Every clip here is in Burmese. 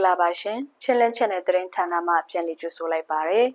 ္ဂလာပါရှင်ချင်းလင်းချက်နဲ့သတင်းဌာနမှပြန်လည်ကြိုဆိုလိုက်ပါရယ်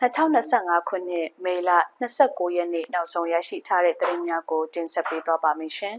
2025ခုနှစ်မေလ29ရက်နေ့နောက်ဆုံးရရှိထားတဲ့သတင်းများကိုတင်ဆက်ပေးသွားပါမယ်ရှင်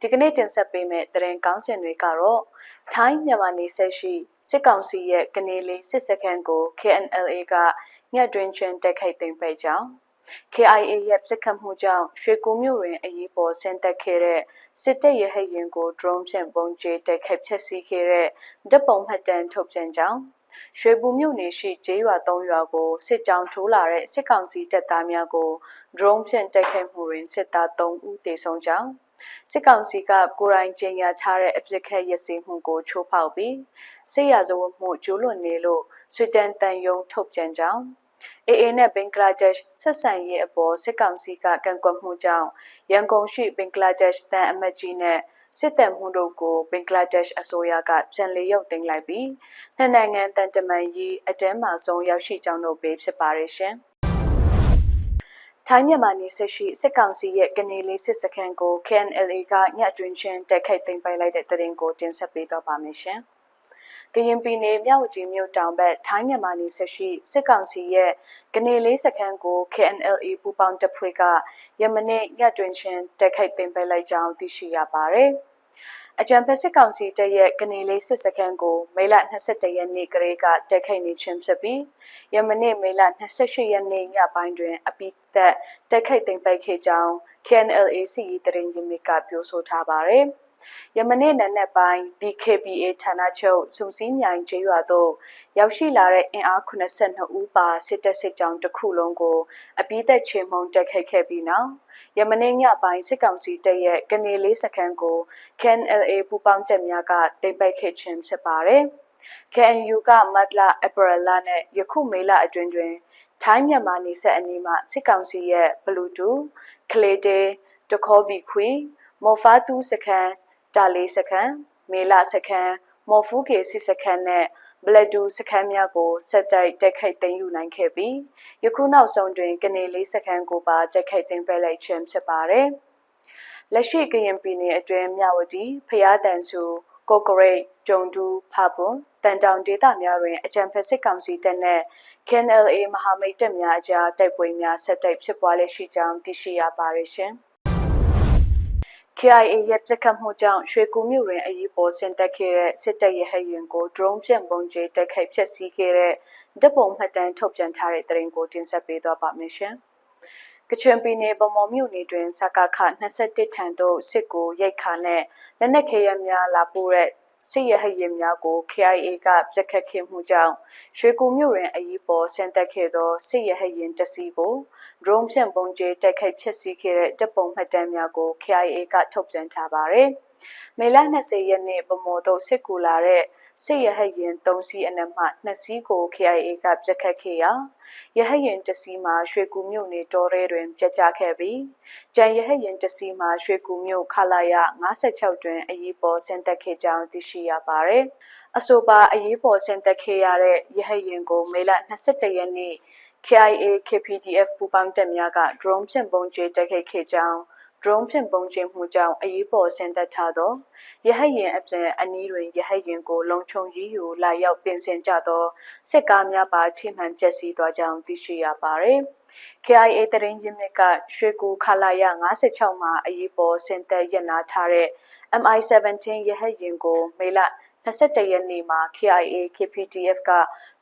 ဒီကနေ့တင်ဆက်ပေးမယ့်သတင်းကောင်းစင်တွေကတော့ထိုင်းမြန်မာနေဆက်ရှိစစ်ကောင်စီရဲ့ကနေလေးစစ်စခန်းကို KNLA ကညှက်တွင်ချင်းတိုက်ခိုက်သိမ်းပိုက်ကြောင်း KIA ရဲ့ပြစ်ခတ်မှုကြောင့်ရွှေကူမြို့တွင်အရေးပေါ်ဆင်းသက်ခဲ့တဲ့ စစ်တပ်ရဟတ်ရင်ကို drone ဖြင့်ပုံကျဲတိုက်ခိုက်ဖျက်ဆီးခဲ့တဲ့ဓာတ်ပုံမှတ်တမ်းထုတ်ပြန်ကြောင်းရွှေဘူမြို့နယ်ရှိကျေးရွာ၃ရွာကိုစစ်ကြောင်းထိုးလာတဲ့စစ်ကောင်စီတပ်သားများကို drone ဖြင့်တိုက်ခိုက်မှုတွင်စစ်သား3ဦးသေဆုံးကြောင်းစစ်ကောင်စီကကိုရိုင်းကျင်းရထားတဲ့အပြစ်ခတ်ရစီမှုကိုချိုးဖောက်ပြီးစစ်ရာဇဝတ်မှုကျူးလွန်နေလို့ဆွေတန်တန်ယုံထုတ်ပြန်ကြောင်း AA နဲ့ဘင်္ဂလားဒေ့ရှ်ဆက်ဆံရေးအပေါ်စစ်ကောင်စီကကန့်ကွက်မှုကြောင့်ရန်ကုန်ရှိဘင်္ဂလားဒေ့ရှ်တန်အမတ်ကြီးနဲ့စစ်တပ်မှုတို့ကိုဘင်္ဂလားဒေ့ရှ်အစိုးရကပြန်လည်ရုပ်သိမ်းလိုက်ပြီးနှစ်နိုင်ငံတန်တမန်ရေးအတန်းမှဆုံးရောက်ရှိကြောင်းတို့ပဲဖြစ်ပါရဲ့ရှင်။ထိုင်းမြန်မာနယ်စပ်ရှိစစ်ကောင်စီရဲ့ကနေလေးစစ်စခန်းကို KNLA ကညအတွင်ချင်းတိုက်ခိုက်သိမ်းပိုက်လိုက်တဲ့တဲ့ရင်ကိုတင်ဆက်ပေးတော့ပါမယ်ရှင်။ ကရင်ပြည်နယ်မြောက်ဝတီမြို့တောင်ဘက်ထိုင်းမြန်မာနယ်စပ်ရှိစစ်ကောင်စီရဲ့ကနေလေးစခန်းကို KNLA ပူးပေါင်းတပ်ဖွဲ့ကယမနေ့ညတွင်ချင်းတိုက်ခိုက်သိမ်းပိုက်လိုက်ကြောင်းသိရှိရပါတယ်။အကြံဖက်စစ်ကောင်စီတပ်ရဲ့ကနေလေးစစ်စခန်းကိုမေလ22ရက်နေ့ကလေးကတိုက်ခိုက်နေခြင်းဖြစ်ပြီးယမနေ့မေလ28ရက်နေ့ညပိုင်းတွင်အပိသက်တိုက်ခိုက်သိမ်းပိုက်ခဲ့ကြောင်း KNLA စီတရင်ရင်းမြစ်ကပြောဆိုထားပါတယ်။ ယမနေ့နံနက်ပိုင်း BKPA ဌာနချုပ်စုံစည်းမြိုင်ကျေးရွာသို့ရောက်ရှိလာတဲ့အင်အား82ဦးပါစစ်တပ်စစ်ကြောင်းတစ်ခုလုံးကိုအပြည့်သက်ချေမှုန်းတက်ခိုက်ခဲ့ပြီးနောက်ယမနေ့ညပိုင်းစစ်ကောင်စီတပ်ရဲ့ကနေလေးစခန်းကို KNLA ပူးပေါင်းတပ်များကတင်ပိုက်ခဲ့ခြင်းဖြစ်ပါတယ်။ KNU ကမတ်လအပရလနဲ့ယခုမေလအတွင်းတွင်ထိုင်းမြန်မာနေဆက်အနီးမှစစ်ကောင်စီရဲ့ဘလူးတူကလေးတေတခေါဘီခွီမော်ဖာတူစခန်း တာလေးစခန်းမေလစခန်းမော်ဖူးကေစစ်စခန်းနဲ့ဘလက်ဒူစခန်းများကိုဆက်တိုက်တက်ခိုက်သိမ်းယူနိုင်ခဲ့ပြီးယခုနောက်ဆုံးတွင်ကနေလေးစခန်းကိုပါတက်ခိုက်သိမ်းပယ်လိုက်ခြင်းဖြစ်ပါတယ်။လက်ရှိကရင်ပြည်နယ်အတွင်းမြဝတီဖျားတန်စုကိုကရိတ်ဂျုံတူဖပွန်တန်တောင်ဒေသများတွင်အကြံဖက်စစ်ကောင်စီတပ်နှင့် KNLA မဟာမိတ်တပ်များအကြားတိုက်ပွဲများဆက်တိုက်ဖြစ်ပွားလျက်ရှိကြောင်းသိရှိရပါတယ်ရှင်။ KIA ရဲ့ပြစ်ခတ်မှုကြောင့်ရွှေကူမြို့တွင်အရေးပေါ်ဆင်တက်ခဲ့တဲ့စစ်တပ်ရဲ့ဟရင်ကို drone ဖြင့်ပုံကျဲတိုက်ခိုက်ဖျက်ဆီးခဲ့တဲ့ဓာတ်ပုံမှတ်တမ်းထုတ်ပြန်ထားတဲ့သတင်းကိုတင်ဆက်ပေးသွားပါမယ်ရှင်။ကချင်ပြည်နယ်ဗမော်မြို့နယ်တွင်စကခ21ထံသို့စစ်ကိုရိတ်ခါနဲ့လက်နက်ခဲယမ်းများလာပို့တဲ့ စစ်ရဟရင်များကို KIA ကပြက်ခတ်ခဲ့မှုကြောင့်ရွှေကူမြို့တွင်အရေးပေါ်ဆင်သက်ခဲ့သောစစ်ရဟရင်တစီကို drone ဖြင့်ပုံကျဲတိုက်ခိုက်ဖျက်ဆီးခဲ့တဲ့တပ်ပုံမှတ်တမ်းများကို KIA ကထုတ်ပြန်ထားပါတယ်။မေလ20ရက်နေ့ဗမော်တို့စစ်ကူလာတဲ့ စစ်ရဟရင်3စီးအနက်မှ2စီးကို KIA ကပြက်ခတ်ခဲ့ရာရဟရင်တစီမှာရွှေကူမြို့နယ်တော်ရဲတွင်ပြက်ကျခဲ့ပြီးကြံရဟရင်တစီမှာရွှေကူမြို့ခလာရ56တွင်အရေးပေါ်ဆင်းသက်ခဲ့ကြောင်းသိရှိရပါတယ်။အဆိုပါအရေးပေါ်ဆင်းသက်ခဲ့ရတဲ့ရဟရင်ကိုမေလ22ရက်နေ့ KIA KPDF ပူပေါင်းတပ်များက drone ဖြင့်ပုံကျဲတိုက်ခိုက်ခဲ့ကြောင်း drone ဖြင့်ပုံကျဲမှုကြောင့်အရေးပေါ်ဆင်းသက်ထားသော ရဟရင်အပြင်အနီးတွင်ရဟရင်ကိုလုံခြုံရေးယူလာရောက်ပြင်ဆင်ကြသောစစ်ကားများပါထိမှန်ပျက်စီးသွားကြောင်းသိရှိရပါသည်။ KIA တရင်ရင်းမြစ်ကရွှေကူခလာရ56မှာအရေးပေါ်ဆင်သက်ရနာထားတဲ့ MI17 ရဟရင်ကိုမေလ21ရက်နေ့မှာ KIA KPDF က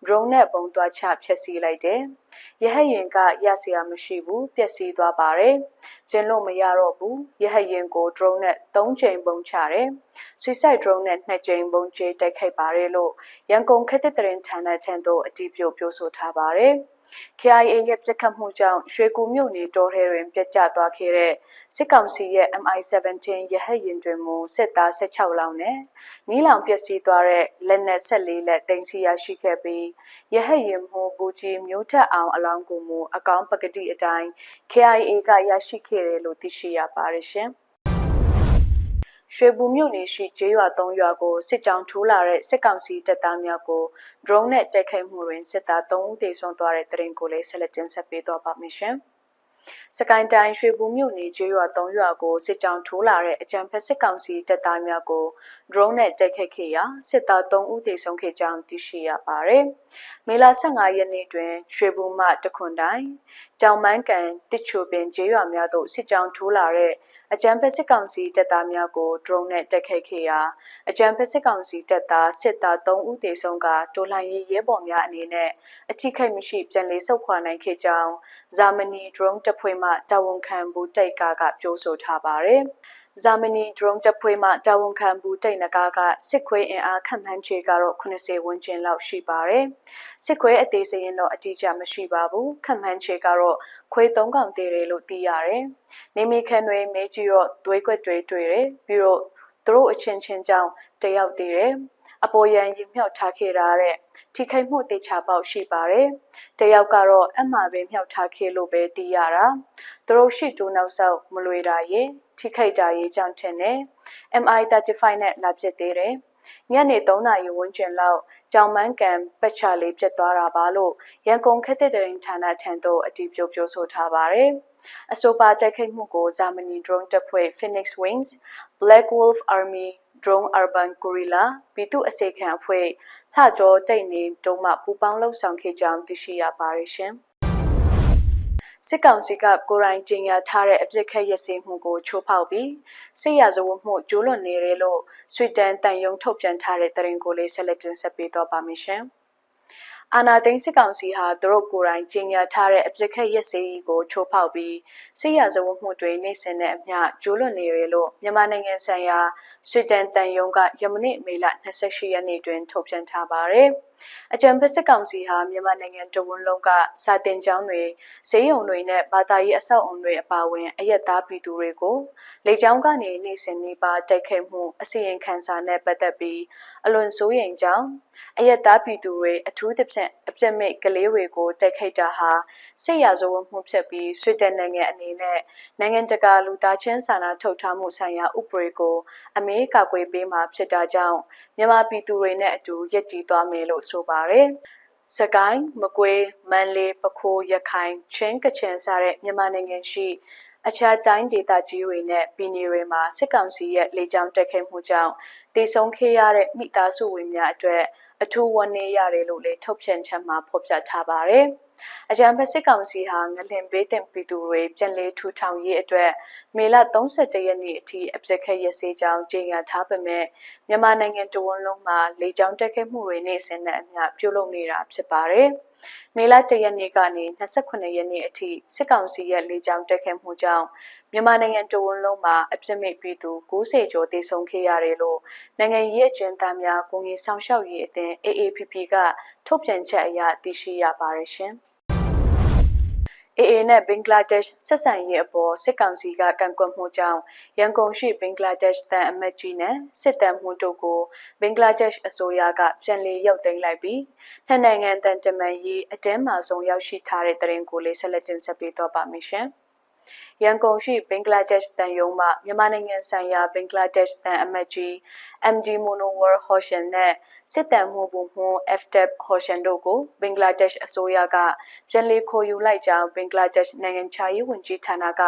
drone နဲ့ပုံသွားချဖျက်ဆီးလိုက်တယ်။ရဟရင်ကရစရာမရှိဘူးပျက်စီးသွားပါတယ်။ကျင်းလို့မရတော့ဘူး။ရဟရင်ကို drone နဲ့3ချိန်ပုံချတယ်။ suicide drone နဲ့2ချိန်ပုံချတိုက်ခိုက်ပါတယ်လို့ရန်ကုန်ခက်တဲ့တရင်ဌာနထံသို့အတည်ပြုပြောဆိုထားပါတယ်။ KIA ရဲ့ပြစ်ခတ်မှုကြောင့်ရွှေကူမြို့နယ်တော်ထဲတွင်ပြက်ကျသွားခဲ့တဲ့စစ်ကောင်စီရဲ့ MI17 ရဟတ်ယာဉ်တွင်မူစစ်သား16လောင်းနဲ့မီးလောင်ပျက်စီးသွားတဲ့လက်နက်14လက်တင်စီရရှိခဲ့ပြီးရဟတ်ယာဉ်မှုဘူကြီးမျိုးထက်အောင်အလောင်းကိုမူအကောင်းပကတိအတိုင်း KIA ကရရှိခဲ့တယ်လို့သိရှိရပါတယ်ရှင်။ ရွှေဘူမြို့နယ်ရှိကျေးရွာ၃ရွာကိုစစ်ကြောင်းထိုးလာတဲ့စစ်ကောင်စီတပ်သားများကို drone နဲ့တိုက်ခိုက်မှုတွင်စစ်သား3ဦးသေဆုံးသွားတဲ့တဲ့ရင်ကိုလည်းဆက်လက်တင်ဆက်ပေးတော့ပါမယ်ရှင်။စကိုင်းတိုင်းရွှေဘူးမြို့နယ်ကျေးရွာ၃ရွာကိုစစ်ကြောင်းထိုးလာတဲ့အကြံဖက်စစ်ကောင်စီတပ်သားများကို drone နဲ့တိုက်ခိုက်ခဲ့ရာစစ်သား3ဦးသေဆုံးခဲ့ကြောင်းသိရှိရပါတယ်။မေလ15ရက်နေ့တွင်ရွှေဘူးမှတခွန်တိုင်းကြောင်မန်းကန်တစ်ချိုပင်ကျေးရွာများသို့စစ်ကြောင်းထိုးလာတဲ့ အကြံဖက်စစ်ကောင်စီတပ်သားများကို drone နဲ့တိုက်ခိုက်ခဲ့ရာအကြံဖက်စစ်ကောင်စီတပ်သားစစ်သား3ဦးသေဆုံးကတိုလှန်ရေးရဲဘော်များအနေနဲ့အထိခိုက်မရှိပြန်လည်ဆုတ်ခွာနိုင်ခဲ့ကြောင်းဇာမနီ drone တပ်ဖွဲ့မှတာဝန်ခံဘူးတိတ်ကားကပြောဆိုထားပါတယ်။ ဂျာမနီ drone တပ်ဖွဲ့မှတာဝန်ခံဘူးတိတ်နဂါကစစ်ခွေးအင်အားခန့်မှန်းခြေကတော့80ဝန်းကျင်လောက်ရှိပါတယ်။စစ်ခွေးအသေးစိတ်ရင်တော့အတိအကျမရှိပါဘူး။ခန့်မှန်းခြေကတော့ခွေး3កောင်သေးတယ်လို့သိရတယ်။နေမီခန်တွေမဲကြီးတော့သွေးကွက်တွေတွေ့တယ်။ပြီးတော့သူတို့အချင်းချင်းကြောင့်တယောက်သေးတယ်။အပေါ်ရန်ရင်မြောက်ထားခဲ့တာတဲ့ထိခိုက်မှုတေချာပေါက်ရှိပါတယ်။တယောက်ကတော့အမှပဲမြောက်ထားခဲ့လို့ပဲသိရတာ။သူတို့ရှိတူနောက်ဆောက်မလွေတာရေ ထိခိုက်တာရေကြောင့်ထင်တယ်။ MI35 နဲ့လာပစ်သေးတယ်။ညနေ3နာရီဝန်းကျင်လောက်ကြောင်မန်းကန်ပတ်ချလေးပြတ်သွားတာပါလို့ရန်ကုန်ခက်တဲ့တရင်ဌာနထံသို့အတည်ပြုပြောဆိုထားပါတယ်။အဆိုပါတိုက်ခိုက်မှုကိုဂျာမနီ drone တပ်ဖွဲ့ Phoenix Wings Black Wolf Army Drone Urban Gorilla ပြည်သူအစေခံအဖွဲ့လှကြောတိတ်နေတုံးမှပူပေါင်းလှုပ်ဆောင်ခဲ့ကြောင်းသိရှိရပါတယ်ရှင်။ စစ်ကောင်စီကကိုရိုင်းကျင်းရထားတဲ့အပြစ်ခတ်ရစည်မှုကိုချိုးဖောက်ပြီးစစ်ရဇဝတ်မှုကျူးလွန်နေတယ်လို့ဆွီဒန်တန်ယုံထုတ်ပြန်ထားတဲ့သတင်းကိုလေးဆက်လက်တင်ဆက်ပေးတော့ပါမယ်ရှင်။အာနာသိန်းစစ်ကောင်စီဟာသူတို့ကိုယ်တိုင်ကျင်းညာထားတဲ့အပြစ်ခတ်ရက်စေးကိုချိုးဖောက်ပြီးစစ်ရဇဝတ်မှုတွေနေစဉ်နဲ့အမျှကျိုးလွန်နေရလို့မြန်မာနိုင်ငံဆိုင်ရာဆွီဒန်တန်ယုံကယမနေ့မေလ28ရက်နေ့တွင်ထုတ်ပြန်ထားပါတယ်။ အကြံဖက်စစ်ကောင်စီဟာမြန်မာနိုင်ငံတဝန်းလုံးကစာတင်ကျောင်းတွေဈေးရုံတွေနဲ့ဘာသာရေးအဆောက်အုံတွေအပါအဝင်အယက်သားပြည်သူတွေကိုလေကြောင်းကနေနေစဉ်နေပါတိုက်ခိုက်မှုအစီရင်ခံစာနဲ့ပတ်သက်ပြီးအလွန်စိုးရိမ်ကြောင်းအယက်သားပြည်သူတွေအထူးသဖြင့်အပြစ်မဲ့ကလေးတွေကိုတိုက်ခိုက်တာဟာစစ်ရာဇဝတ်မှုဖြစ်ပြီးဆွေဒင်နိုင်ငံအနေနဲ့နိုင်ငံတကာလူသားချင်းစာနာထုတ်ထားမှုဆိုင်ရာဥပဒေကိုအမေရိကကွေပေးမှာဖြစ်တာကြောင့်မြန်မာပြည်သူတွေနဲ့အတူရည်တည်သွားမယ်လို့ဆိုပါတယ်။စကိုင်းမကွေးမန္တလေးပဲခူးရခိုင်ချင်းကချင်စတဲ့မြန်မာနိုင်ငံရှိအခြားတိုင်းဒေသကြီးတွေနဲ့ပြည်နယ်တွေမှာစစ်ကောင်စီရဲ့လေကြောင်းတိုက်ခိုက်မှုကြောင့်တည်ဆုံခဲ့ရတဲ့မိသားစုဝင်များအတွက်အထူးဝန်းနေရတယ်လို့လည်းထုတ်ပြန်ချက်မှာဖော်ပြထားပါတယ်။ အကြံဖက်စစ်ကောင်စီဟာငလင်ဘေးတင်ပြည်သူတွေပြန်လည်ထူထောင်ရေးအတွက်မေလ31ရက်နေ့အထိအပြစ်ခတ်ရစေကြောင်းကြေညာထားပေမဲ့မြန်မာနိုင်ငံတဝန်းလုံးမှာလေကြောင်းတက်ခဲ့မှုတွေနေ့စဉ်နဲ့အမျှပြုလုပ်နေတာဖြစ်ပါတယ်။မေလ၁ရက်နေ့ကနေ28ရက်နေ့အထိစစ်ကောင်စီရဲ့လေကြောင်းတက်ခဲ့မှုကြောင့်မြန်မာနိုင်ငံတဝန်းလုံးမှာအပြစ်မဲ့ပြည်သူ90ကျော်သေဆုံးခဲ့ရတယ်လို့နိုင်ငံရေးအကျဉ်းသားများကိုငွေဆောင်ရှောက်ရေးအသင်း AAPP ကထုတ်ပြန်ချက်အရသိရှိရပါတယ်ရှင်။ AA နဲ့ဘင်္ဂလားဒေ့ရှ်ဆက်ဆံရေးအပေါ်စစ်ကောင်စီကကန့်ကွက်မှုကြောင့်ရန်ကုန်ရှိဘင်္ဂလားဒေ့ရှ်တန်အမတ်ကြီးနဲ့စစ်တမ်းမှုတို့ကိုဘင်္ဂလားဒေ့ရှ်အစိုးရကပြန်လည်ရုပ်သိမ်းလိုက်ပြီးနှစ်နိုင်ငံတန်တမန်ရေးအတင်းမာဆုံးရောက်ရှိထားတဲ့တရင်ကိုလေးဆက်လက်တင်ဆက်ပေးတော့ပါမယ်ရှင်။ရန်ကုန်ရှိဘင်္ဂလားဒေ့ရှ်တန်ယုံမှမြန်မာနိုင်ငံဆိုင်ရာဘင်္ဂလားဒေ့ရှ်တန်အမတ်ကြီး MD Monowar Hoshan နဲ့ စစ်တမ်းမှုပုံမှု FTEP Hoshan တို့ကိုဘင်္ဂလားဒေ့ရှ်အစိုးရကပြန်လည်ခေါ်ယူလိုက်ကြောင်းဘင်္ဂလားဒေ့ရှ်နိုင်ငံခြားရေးဝန်ကြီးဌာနက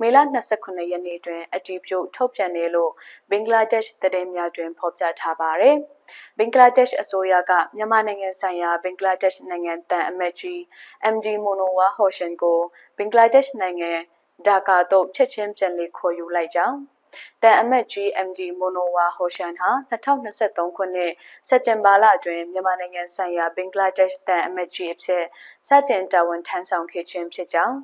မေလ29ရက်နေ့တွင်အတည်ပြုထုတ်ပြန်တယ်လို့ဘင်္ဂလားဒေ့ရှ်သတင်းများတွင်ဖော်ပြထားပါတယ်။ဘင်္ဂလားဒေ့ရှ်အစိုးရကမြန်မာနိုင်ငံဆိုင်ရာဘင်္ဂလားဒေ့ရှ်နိုင်ငံတန်အမတ်ကြီး MD Monowar Hoshan ကိုဘင်္ဂလားဒေ့ရှ်နိုင်ငံဒါကာသို့ချက်ချင်းပြန်လည်ခေါ်ယူလိုက်ကြောင်း တန်အမတ်ကြီး MD မိုနိုဝါဟိုရှန်ဟာ2023ခုနှစ်စက်တင်ဘာလအတွင်းမြန်မာနိုင်ငံဆိုင်ရာဘင်္ဂလားဒေ့ရှ်တန်အမတ်ကြီးအဖြစ်စတင်တာဝန်ထမ်းဆောင်ခဲ့ခြင်းဖြစ်ကြောင်း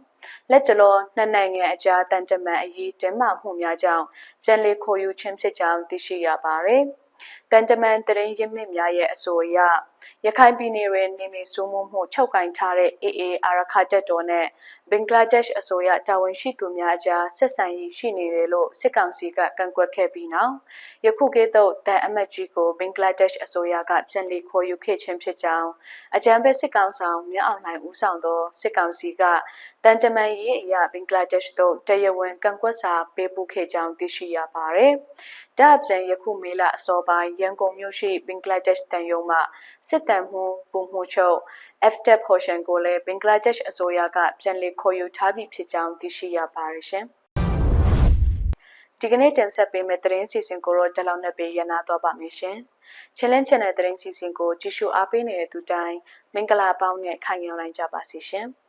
လက်တလောနှစ်နိုင်ငံအကြားတန်တမန်အရေးတင်းမာမှုများကြောင့်ပြန်လည်ခေါ်ယူခြင်းဖြစ်ကြောင်းသိရှိရပါတယ်။တန်တမန်တရင်ရင်းမြစ်များရဲ့အဆိုအရ ရခိုင်ပြည်နယ်တွင်နေမည်စိုးမိုးမှုချုပ်ကင်ထားတဲ့ AA အာရခတက်တော်နဲ့ဘင်္ဂလားဒေ့ရှ်အစိုးရတာဝန်ရှိသူများအကြားဆက်ဆံရေးရှိနေတယ်လို့စစ်ကောင်စီကကန့်ကွက်ခဲ့ပြီးနောက်ယခုကဲ့သို့တန်အမတ်ကြီးကိုဘင်္ဂလားဒေ့ရှ်အစိုးရကပြန်လည်ခေါ်ယူခဲ့ခြင်းဖြစ်ကြောင်းအကြံပေးစစ်ကောင်ဆောင်မြအောင်နိုင်ဦးဆောင်သောစစ်ကောင်စီကတန်တမန်ရေးအရာဘင်္ဂလားဒေ့ရှ်သို့တရားဝင်ကန့်ကွက်စာပေးပို့ခဲ့ကြောင်းသိရှိရပါတယ်။ဒါ့အပြင်ယခုမေလအစောပိုင်းရန်ကုန်မြို့ရှိဘင်္ဂလားဒေ့ရှ်တန်ယုံမှစစ်တမ်းမှုပုံမှုချုပ် FTAP portion ကိုလည်းဘင်္ဂလားဒေ့ရှ်အစိုးရကပြန်လည်ခေါ်ယူထားပြီးဖြစ်ကြောင်းသိရှိရပါတယ်ရှင်။ဒီကနေ့တင်ဆက်ပေးမယ့်သတင်းစီစဉ်ကိုတော့ဒီလောက်နဲ့ပဲရနာတော့ပါမယ်ရှင်။ Challenge Channel သတင်းစီစဉ်ကိုကြည့်ရှုအားပေးနေတဲ့သူတိုင်းမင်္ဂလာပေါင်းနဲ့ခံယူနိုင်ကြပါစေရှင်။